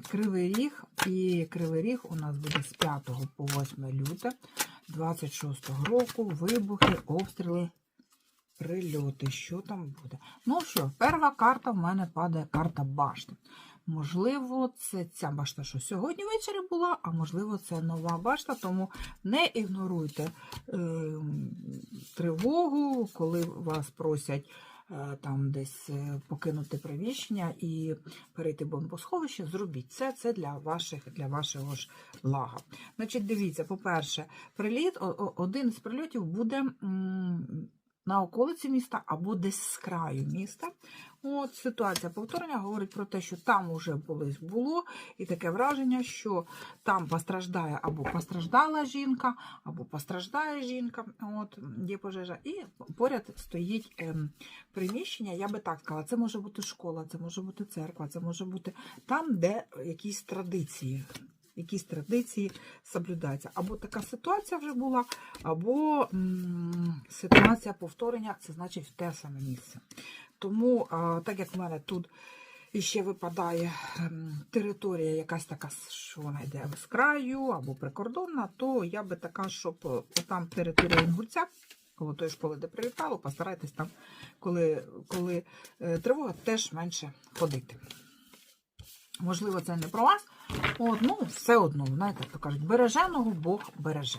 Кривий Ріг. І Кривий Ріг у нас буде з 5 по 8 люте 26 року. Вибухи, обстріли, прильоти. Що там буде? Ну що, перша карта в мене падає карта башти. Можливо, це ця башта, що сьогодні ввечері була, а можливо, це нова башта, тому не ігноруйте е, тривогу, коли вас просять там десь е, покинути приміщення і перейти в бомбосховище, зробіть це. Це для ваших для вашого ж блага. Значить, дивіться, по-перше, приліт, один з прильотів буде на околиці міста або десь з краю міста. От ситуація повторення говорить про те, що там уже колись було, і таке враження, що там постраждає або постраждала жінка, або постраждає жінка. От є пожежа, і поряд стоїть ем, приміщення. Я би так сказала, це може бути школа, це може бути церква, це може бути там, де якісь традиції. Якісь традиції соблюдаються. Або така ситуація вже була, або м, ситуація повторення, це значить в те саме місце. Тому, а, так як в мене тут іще випадає ем, територія якась така, що вона йде з краю або прикордонна, то я би така, щоб е, там територія Інгульця, коло тої школи, де прилітало, постарайтесь там, коли, коли е, тривога, теж менше ходити. Можливо, це не про вас. От, ну, все одно, знаєте, то кажуть, береженого Бог береже.